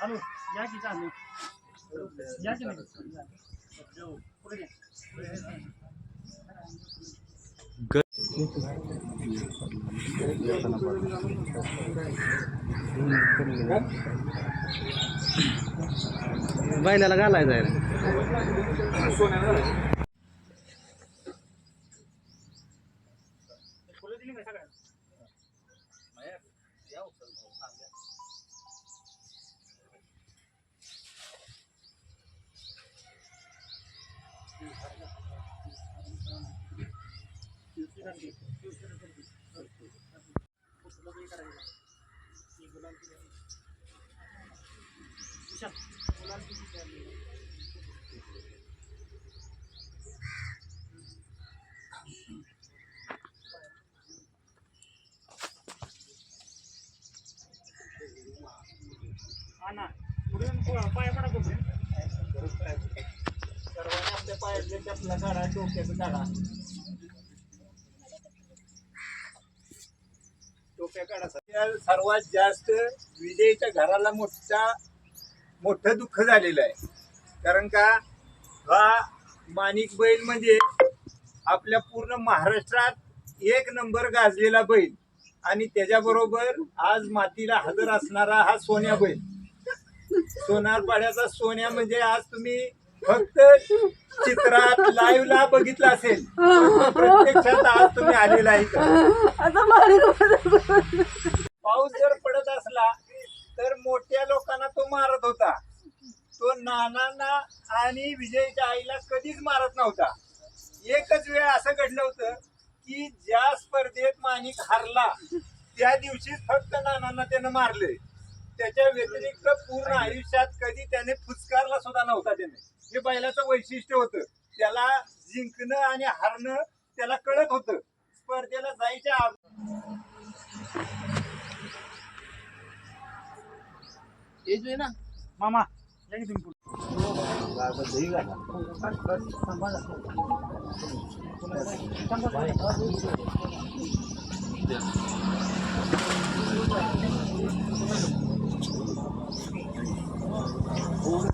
Hello या की चालू या की नाही पुढे घ्या. बैलाला घालायचं आहे फुलं दिली का सगळ्यात हा ना पुढे पाय पडा तोपर्यंत सर्वांनी आपल्या पायातल्या चपला काढा डोक्याचं काढा. टोप्या सर्वात जास्त विजयच्या घराला मोठा मोठं दुःख झालेलं आहे. कारण का हा माणिक बैल म्हणजे आपल्या पूर्ण महाराष्ट्रात एक नंबर गाजलेला बैल. आणि त्याच्याबरोबर आज मातीला हजर असणारा हा सोन्या बैल. सोनारपाड्याचा सोन्या म्हणजे आज तुम्ही फक्त चित्रात लाईव्ह ला बघितलं असेल. प्रत्यक्षात आज तुम्ही आलेला आहे पाऊस जर पडत असला तर मोठ्या लोकांना तो मारत होता. तो नानांना आणि विजयच्या आईला कधीच मारत नव्हता. एकच वेळ असं घडलं होतं की ज्या स्पर्धेत माणिक हारला त्या दिवशीच फक्त नानांना त्यानं मारले. त्याच्या व्यतिरिक्त पूर्ण आयुष्यात कधी त्याने फुसकारला सुद्धा नव्हता त्याने. हे बैलाचं वैशिष्ट्य होतं. त्याला जिंकणं आणि हारणं त्याला कळत होतं. स्पर्धेला जायच्या हे ना मामा या तुम्ही पुढे?